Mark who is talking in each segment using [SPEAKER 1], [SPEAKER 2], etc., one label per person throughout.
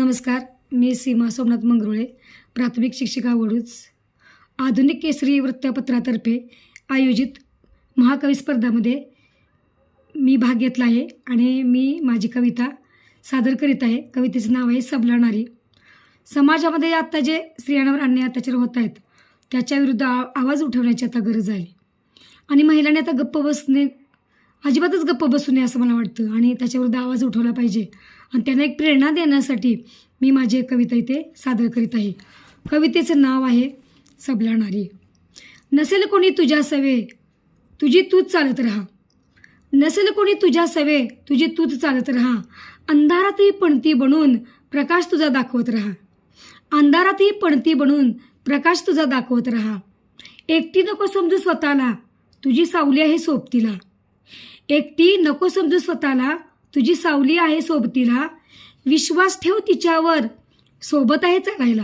[SPEAKER 1] नमस्कार मी सीमा सोमनाथ मंगरुळे प्राथमिक शिक्षिका वडूच. आधुनिक केसरी वृत्तपत्रातर्फे आयोजित महाकवी स्पर्धामध्ये मी भाग घेतला आहे आणि मी माझी कविता सादर करीत आहे. कवितेचं नाव आहे सबलाणारी समाजामध्ये आत्ता जे स्त्रियांवर अन्याय अत्याचार होत आहेत त्याच्याविरुद्ध आवाज उठवण्याची आता गरज आहे. आणि महिलांनी आता गप्प बसणे अजिबातच गप्प बसू नये असं मला वाटतं. आणि त्याच्याविरुद्ध आवाज उठवला पाहिजे. आणि त्यांना एक प्रेरणा देण्यासाठी मी माझी एक कविता इथे सादर करीत आहे. कवितेचं नाव आहे सबला नारी. नसेल कोणी तुझ्या सवे तुझी तूच चालत राहा. नसेल कोणी तुझ्या सवे तुझी तूच चालत राहा. अंधारातही पणती बनून प्रकाश तुझा दाखवत राहा. अंधारातही पणती बनून प्रकाश तुझा दाखवत राहा. एकटी नको समजू स्वतःला. तुझी सावली आहे सोबतीला. एकटी नको समजू स्वतःला. तुझी सावली आहे सोबतीला. विश्वास ठेव तिच्यावर. सोबत आहे चालायला.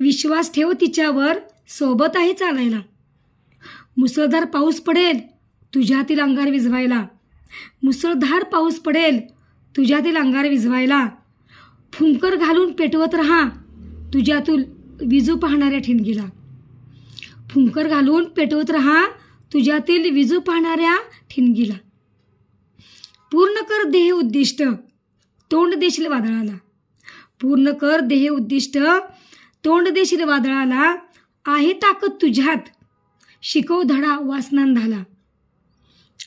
[SPEAKER 1] विश्वास ठेव तिच्यावर. सोबत आहे चालायला. मुसळधार पाऊस पडेल तुझ्यातील अंगार विझवायला. मुसळधार पाऊस पडेल तुझ्यातील अंगार विझवायला. फुंकर घालून पेटवत राहा तुझ्यातून विजू पाहणाऱ्या ठिणगीला. फुंकर घालून पेटवत राहा तुझ्यातील विजू पाहणाऱ्या ठिणगीला. पूर्ण कर देह उद्दिष्ट तोंड देशील वादळाला. पूर्ण कर देह उद्दिष्ट तोंड देशील वादळाला. आहे ताकद तुझ्यात शिकव धडा वासनांधाला.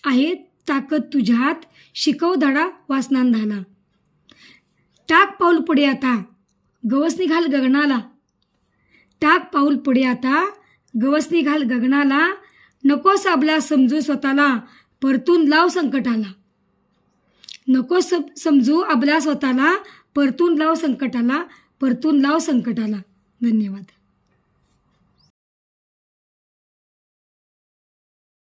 [SPEAKER 1] आहे ताकद तुझ्यात शिकव धडा वासनांधाला. टाक पाऊल पुढे आता गवस निघाल गगनाला. टाक पाऊल पुढे आता गवस निघाल गगनाला. नको साबला समजू स्वतःला परतून लाव संकटाला. नको सम समजू आपला स्वतःला परतून लाव संकटाला परतून लाव संकटाला. धन्यवाद.